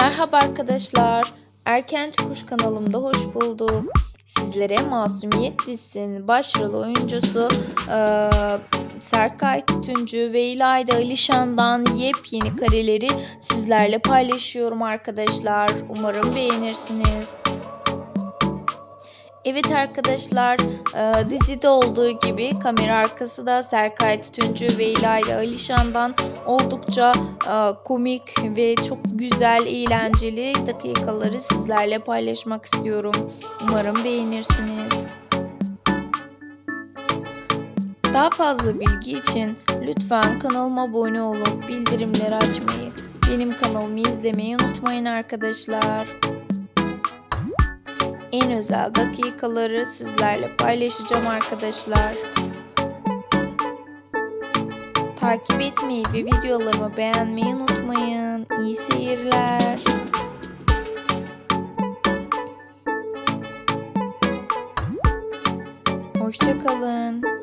Merhaba arkadaşlar. Erken Çıkış kanalımda hoş bulduk. Sizlere Masumiyet dizisinin başrol oyuncusu eee Serkay Tütüncü ve İlayda Alişan'dan yepyeni kareleri sizlerle paylaşıyorum arkadaşlar. Umarım beğenirsiniz. Evet arkadaşlar e, dizide olduğu gibi kamera arkası da Serkay Tütüncü ve İlayda Alişan'dan oldukça e, komik ve çok güzel eğlenceli dakikaları sizlerle paylaşmak istiyorum. Umarım beğenirsiniz. Daha fazla bilgi için lütfen kanalıma abone olup bildirimleri açmayı, benim kanalımı izlemeyi unutmayın arkadaşlar en özel dakikaları sizlerle paylaşacağım arkadaşlar. Takip etmeyi ve videolarımı beğenmeyi unutmayın. İyi seyirler. Hoşçakalın.